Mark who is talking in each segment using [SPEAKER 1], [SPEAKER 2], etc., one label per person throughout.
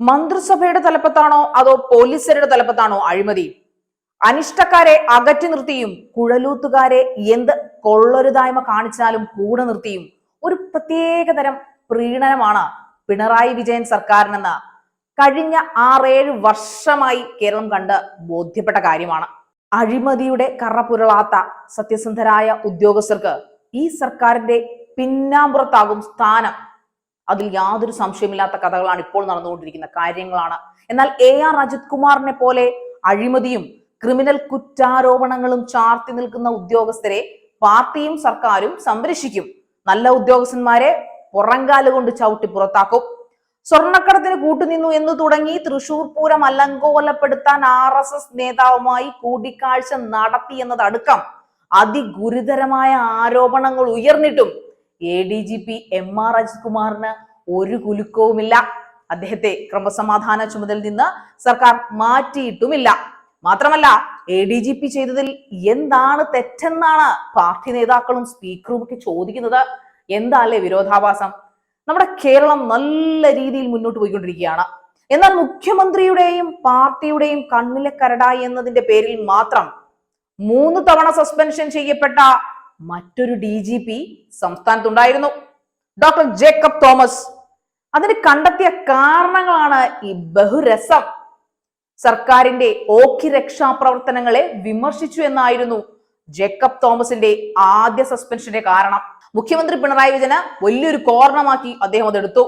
[SPEAKER 1] മന്ത്രിസഭയുടെ തലപ്പത്താണോ? അതോ പോലീസുകാരുടെ തലപ്പത്താണോ അഴിമതി? അനിഷ്ടക്കാരെ അകറ്റി നിർത്തിയും കുഴലൂത്തുകാരെ എന്ത് കൊള്ളരുതായ്മ കാണിച്ചാലും കൂടെ നിർത്തിയും ഒരു പ്രത്യേക തരം പ്രീണനമാണ് പിണറായി വിജയൻ സർക്കാരിനെന്ന് കഴിഞ്ഞ ആറേഴ് വർഷമായി കേരളം കണ്ട് ബോധ്യപ്പെട്ട കാര്യമാണ്. അഴിമതിയുടെ കറപുരളാത്ത സത്യസന്ധരായ ഉദ്യോഗസ്ഥർക്ക് ഈ സർക്കാരിന്റെ പിന്നാമ്പുറത്താകും സ്ഥാനം അതിൽ യാതൊരു സംശയമില്ലാത്ത കഥകളാണ് ഇപ്പോൾ നടന്നുകൊണ്ടിരിക്കുന്ന കാര്യങ്ങളാണ്. എന്നാൽ എ ആർ അജിത് കുമാറിനെ പോലെ അഴിമതിയും ക്രിമിനൽ കുറ്റാരോപണങ്ങളും ചാർത്തി നിൽക്കുന്ന ഉദ്യോഗസ്ഥരെ പാർട്ടിയും സർക്കാരും സംരക്ഷിക്കും. നല്ല ഉദ്യോഗസ്ഥന്മാരെ പുറങ്കാൽ കൊണ്ട് ചവിട്ടി പുറത്താക്കും. സ്വർണക്കടത്തിന് കൂട്ടുനിന്നു എന്ന് തുടങ്ങി തൃശൂർ പൂരം അലങ്കോലപ്പെടുത്താൻ ആർ എസ് എസ് നേതാവുമായി കൂടിക്കാഴ്ച നടത്തി എന്നതടക്കം അതിഗുരുതരമായ ആരോപണങ്ങൾ ഉയർന്നിട്ടും A D G P M R Ajith കുമാറിന് ഒരു കുലുക്കവുമില്ല. അദ്ദേഹത്തെ ക്രമസമാധാന ചുമതലയിൽ നിന്ന് സർക്കാർ മാറ്റിയിട്ടുമില്ല. മാത്രമല്ല എ ഡി ജി പി ചെയ്തതിൽ എന്താണ് തെറ്റെന്നാണ് പാർട്ടി നേതാക്കളും സ്പീക്കറും ഒക്കെ ചോദിക്കുന്നത്. എന്താല്ലേ വിരോധാഭാസം? നമ്മുടെ കേരളം നല്ല രീതിയിൽ മുന്നോട്ട് പോയിക്കൊണ്ടിരിക്കുകയാണ്. എന്നാൽ മുഖ്യമന്ത്രിയുടെയും പാർട്ടിയുടെയും കണ്ണിലെ കരടായി എന്നതിന്റെ പേരിൽ മാത്രം മൂന്ന് തവണ സസ്പെൻഷൻ ചെയ്യപ്പെട്ട മറ്റൊരു ഡി ജി പി സംസ്ഥാനത്തുണ്ടായിരുന്നു. ഡോക്ടർ ജേക്കബ് തോമസ് അതിന് കണ്ടെത്തിയ കാരണങ്ങളാണ് ഈ ബഹുരസം. സർക്കാരിന്റെ ഓഖി രക്ഷാപ്രവർത്തനങ്ങളെ വിമർശിച്ചു എന്നായിരുന്നു ജേക്കബ് തോമസിന്റെ ആദ്യ സസ്പെൻഷന്റെ കാരണം. മുഖ്യമന്ത്രി പിണറായി വിജയന് വലിയൊരു കോർണമാക്കി അദ്ദേഹം അതെടുത്തു.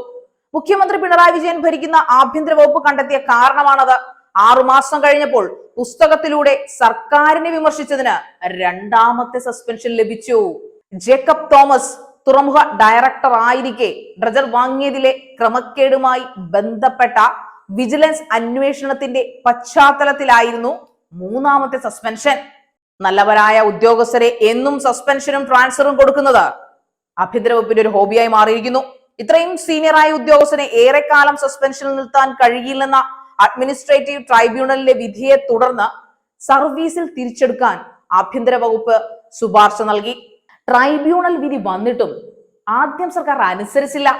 [SPEAKER 1] മുഖ്യമന്ത്രി പിണറായി വിജയൻ ഭരിക്കുന്ന ആഭ്യന്തര വകുപ്പ് കണ്ടെത്തിയ കാരണമാണത്. ആറുമാസം കഴിഞ്ഞപ്പോൾ പുസ്തകത്തിലൂടെ സർക്കാരിനെ വിമർശിച്ചതിന് രണ്ടാമത്തെ സസ്പെൻഷൻ ലഭിച്ചു. ജേക്കബ് തോമസ് തുറമുഖ ഡയറക്ടർ ആയിരിക്കെ ഡ്രജർ വാങ്ങിയതിലെ ക്രമക്കേടുമായി ബന്ധപ്പെട്ട വിജിലൻസ് അന്വേഷണത്തിന്റെ പശ്ചാത്തലത്തിലായിരുന്നു മൂന്നാമത്തെ സസ്പെൻഷൻ നല്ലവരായ ഉദ്യോഗസ്ഥരെ എന്നും സസ്പെൻഷനും ട്രാൻസ്ഫറും കൊടുക്കുന്നത് ആഭ്യന്തര വകുപ്പിന്റെ ഒരു ഹോബിയായി മാറിയിരിക്കുന്നു. ഇത്രയും സീനിയറായ ഉദ്യോഗസ്ഥനെ ഏറെക്കാലം സസ്പെൻഷനിൽ നിർത്താൻ കഴിയില്ലെന്ന അഡ്മിനിസ്ട്രേറ്റീവ് ട്രൈബ്യൂണലിലെ വിധിയെ തുടർന്ന് സർവീസിൽ തിരിച്ചെടുക്കാൻ ആഭ്യന്തര വകുപ്പ് ശുപാർശ നൽകി. ട്രൈബ്യൂണൽ വിധി വന്നിട്ടും ആദ്യം സർക്കാർ അനുസരിച്ചില്ല.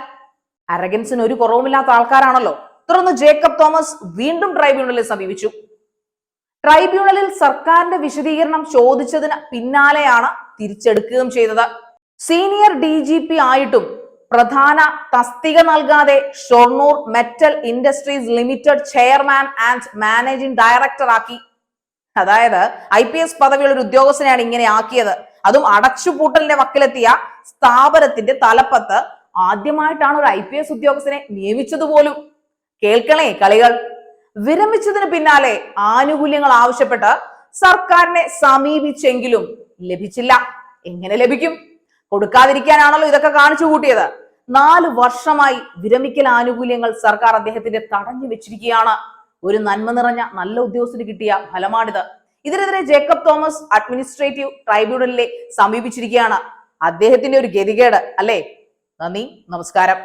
[SPEAKER 1] അരഗൻസിന് ഒരു കുറവുമില്ലാത്ത ആൾക്കാരാണല്ലോ. തുടർന്ന് ജേക്കബ് തോമസ് വീണ്ടും ട്രൈബ്യൂണലിൽ സമീപിച്ചു. ട്രൈബ്യൂണലിൽ സർക്കാരിന്റെ വിശദീകരണം ചോദിച്ചതിന് പിന്നാലെയാണ് തിരിച്ചെടുക്കുകയും ചെയ്തത്. സീനിയർ ഡി ആയിട്ടും പ്രധാന തസ്തിക നൽകാതെ Shoranur metal industries limited chairman and managing director ആക്കി. അതായത് ഐ പി എസ് പദവിയുള്ള ഒരു ഉദ്യോഗസ്ഥനെയാണ് ഇങ്ങനെ ആക്കിയത്. അതും അടച്ചുപൂട്ടലിന്റെ വക്കിലെത്തിയ സ്ഥാപനത്തിന്റെ തലപ്പത്ത് ആദ്യമായിട്ടാണ് ഒരു ഐ പി എസ് ഉദ്യോഗസ്ഥനെ നിയമിച്ചത് പോലും. കേൾക്കണേ കളികൾ. വിരമിച്ചതിന് പിന്നാലെ ആനുകൂല്യങ്ങൾ ആവശ്യപ്പെട്ട് സർക്കാരിനെ സമീപിച്ചെങ്കിലും ലഭിച്ചില്ല. എങ്ങനെ ലഭിക്കും? കൊടുക്കാതിരിക്കാനാണല്ലോ ഇതൊക്കെ കാണിച്ചു കൂട്ടിയത്. നാല് വർഷമായി വിരമിക്കൽ ആനുകൂല്യങ്ങൾ സർക്കാർ അദ്ദേഹത്തിന്റെ തടഞ്ഞു വെച്ചിരിക്കുകയാണ്. ഒരു നന്മ നിറഞ്ഞ നല്ല ഉദ്യോഗസ്ഥന് കിട്ടിയ ഫലമാണിത്. ഇതിനെതിരെ ജേക്കബ് തോമസ് അഡ്മിനിസ്ട്രേറ്റീവ് ട്രൈബ്യൂണലിലെ സമീപിച്ചിരിക്കുകയാണ്. അദ്ദേഹത്തിന്റെ ഒരു ഗതികേട് അല്ലേ? നന്ദി നമസ്കാരം.